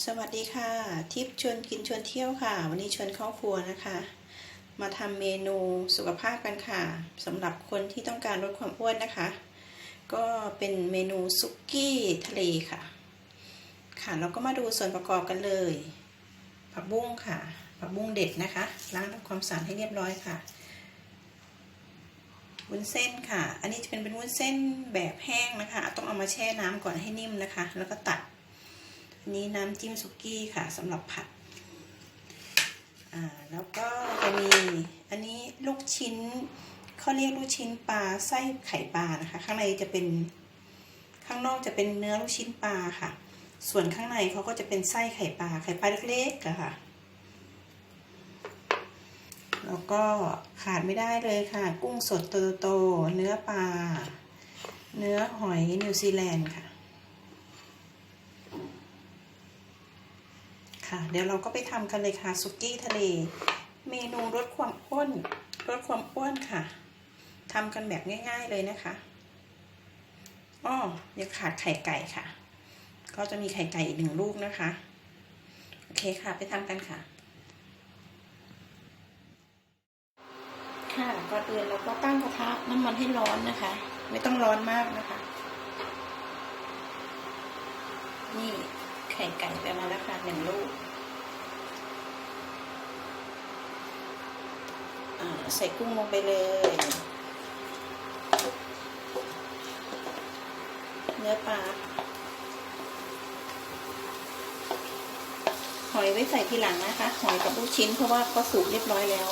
สวัสดีค่ะ ทิพย์ชวนกินชวนเที่ยวค่ะ วันนี้ชวนเข้าครัวนะคะ มาทำเมนูสุขภาพกันค่ะสำหรับคนที่ต้องการลดความอ้วนนะคะ ก็เป็นเมนูซุกี้ทะเลค่ะ ค่ะเราก็มาดูส่วนประกอบกันเลย ผักบุ้งค่ะ ผักบุ้งเด็ดนะคะ ล้างทำความสะอาดให้เรียบร้อยค่ะวุ้นเส้นค่ะ อันนี้จะเป็นเป็นวุ้นเส้นแบบแห้งนะคะ ต้องเอามาแช่น้ำก่อนให้นิ่มนะคะ แล้วก็ตัด นี้น้ำจิ้มสุกี้ค่ะสำหรับผัด อ่า แล้วก็จะมีอันนี้ลูกชิ้นเขาเรียกลูกชิ้นปลาไส้ไข่ปลานะคะ ข้างในจะเป็นข้างนอกจะเป็นเนื้อลูกชิ้นปลาค่ะ ส่วนข้างในเขาก็จะเป็นไส้ไข่ปลาไข่ปลาเล็กๆค่ะ แล้วก็ขาดไม่ได้เลยค่ะ กุ้งสดโตๆเนื้อปลาเนื้อหอยนิวซีแลนด์ค่ะ ค่ะ เดี๋ยวเราก็ไปทำกันเลยค่ะสุกี้ทะเล เมนูลดความอ้วนลดความอ้วนค่ะทำกันแบบง่าย ๆเลยนะคะอ้อยังขาดไข่ไก่ค่ะ ก็จะมีไข่ไก่อีกหนึ่งลูกนะคะ โอเคค่ะ ไปทำกันค่ะ ค่ะก่อนอื่นเราก็ตั้งกระทะน้ำมันให้ร้อนนะคะ ไม่ต้องร้อนมากนะคะ นี่ ไข่ไก่ไปมาแล้วค่ะหนึ่งลูกใส่กุ้งลงไปเลย เนื้อปลาหอยไว้ใส่ทีหลังนะคะ หอยกับลูกชิ้นเพราะว่าก็สุกเรียบร้อยแล้ว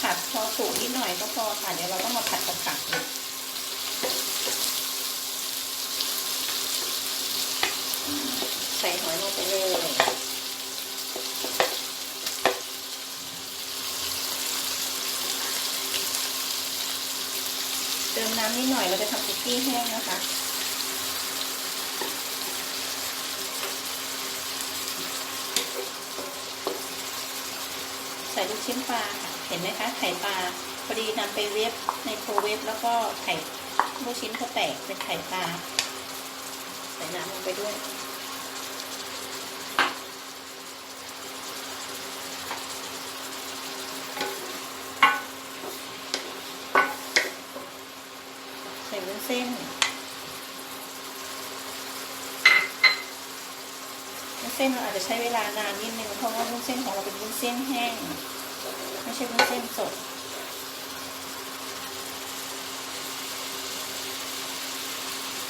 ผัดพอสุกนิดหน่อยก็พอ ค่ะ เดี๋ยวเราต้องมาผัดกับผักอีกใส่หอยลงไปเลยเติมน้ำนิดหน่อยเราจะทำคุกกี้แห้งนะคะใส่ลูกชิ้นปลาค่ะ เห็นไหมคะ ไข่ปลา พอดีนำไปเวฟในโครเวฟแล้วก็ไข่ลูกชิ้นเขาแตกเป็นไข่ปลาใส่น้ำลงไปด้วย ใส่วุ้นเส้นวุ้นเส้นเราอาจจะใช้เวลานานนิดนึงเพราะว่าวุ้นเส้นของเราเป็นวุ้นเส้นแห้ง ไม่ใช่วุ้นเส้นสด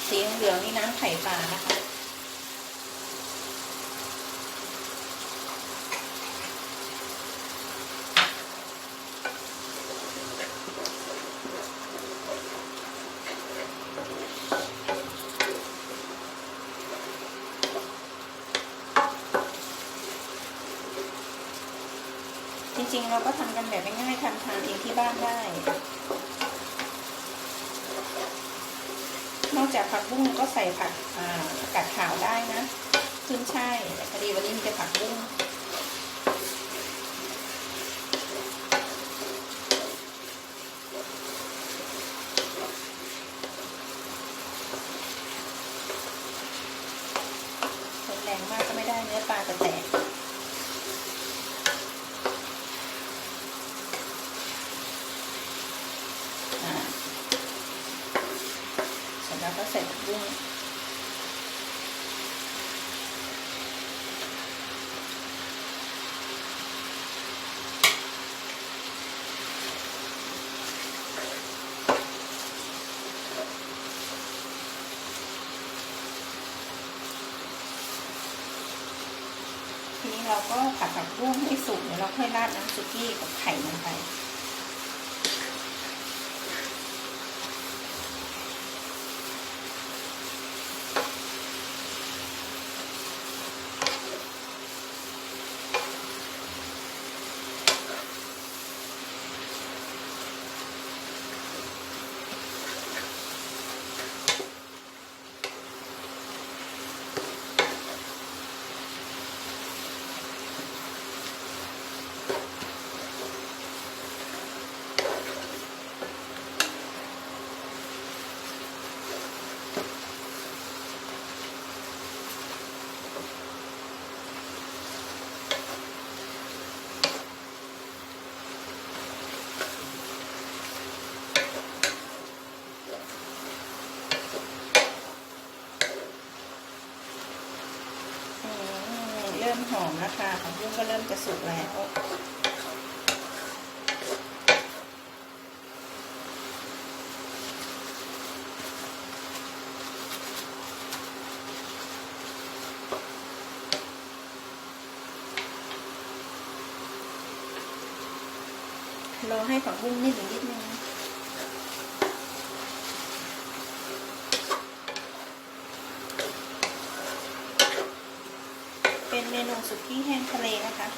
สีเหลืองนี่น้ำไข่ปลานะคะจริงๆ เราก็ทำกันแบบง่ายๆทำทานเองที่บ้านได้ นอกจากผักบุ้งก็ใส่ผักอ่ากัดขาวได้นะขึ้นช่ายพอดีวันนี้มีแต่ผักบุ้งคนแรงมากก็ไม่ได้เนื้อปลาจะแตก อ่าเสร็จแล้วก็ ใส่ผักบุ้งทีนี้เราก็ผัดผักบุ้งให้สุกเดี๋ยวเราค่อยราดน้ำซุกี้กับไข่ลงไป อม แล้วค่ะผักบุ้งก็เริ่มจะสุกแล้วรอให้ผักบุ้งนิ่มอีกนิดนึง เป็นเมนู สุกี้แห้งทะเลนะคะ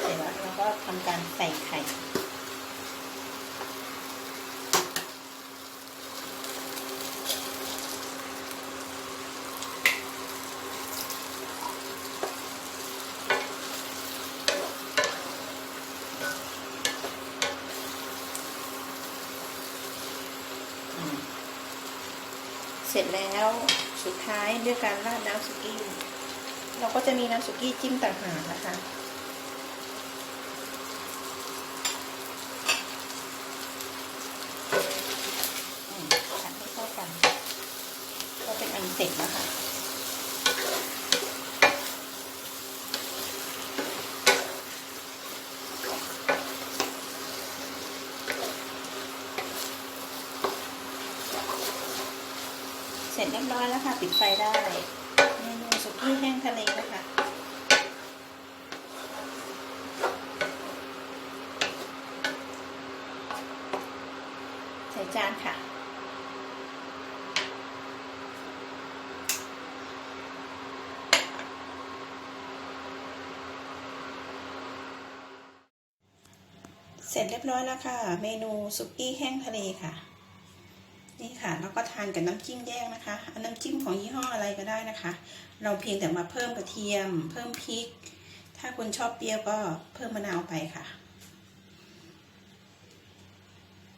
เสร็จแล้วเราก็ทำการใส่ไข่ เสร็จแล้วสุดท้ายด้วยการราดน้ำสุกี้ เราก็จะมีน้ำสุกี้จิ้มต่างหากนะคะผัดให้เข้ากัน ก็เป็นอันเสร็จนะคะ เสร็จเรียบร้อยแล้วค่ะ ปิดไฟได้เมนูสุกี้แห้งทะเลนะคะใส่จานค่ะเสร็จเรียบร้อยแล้วค่ะ เมนูสุกี้แห้งทะเลค่ะ ค่ะแล้วก็ทานกับน้ำจิ้มแยกนะคะอาน้ำจิ้มของยี่ห้ออะไรก็ได้นะคะ เราเพียงแต่มาเพิ่มกระเทียม เพิ่มพริก ถ้าคุณชอบเปรี้ยวก็เพิ่มมะนาวไปค่ะ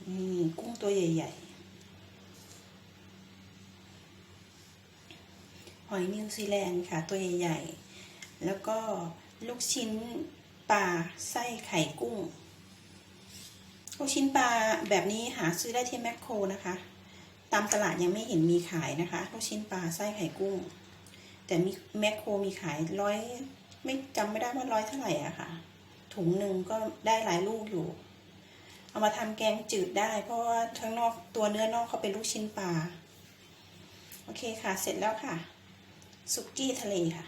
นี่กุ้งตัวใหญ่ๆ หอยนิวซีแลนด์ค่ะตัวใหญ่ๆ แล้วก็ลูกชิ้นปลาไส้ไข่กุ้งลูกชิ้นปลาแบบนี้หาซื้อได้ที่แมคโครนะคะ ตามตลาดยังไม่เห็นมีขายนะคะลูกชิ้นปลาไส้ไข่กุ้ง แต่มีแมคโครมีขายร้อยไม่จำไม่ได้ว่าร้อยเท่าไหร่อะค่ะ ถุงหนึ่งก็ได้หลายลูกอยู่ เอามาทำแกงจืดได้ เพราะว่าทั้งนอกตัวเนื้อนอกเขาเป็นลูกชิ้นปลาโอเคค่ะ เสร็จแล้วค่ะ สุกี้ทะเลค่ะ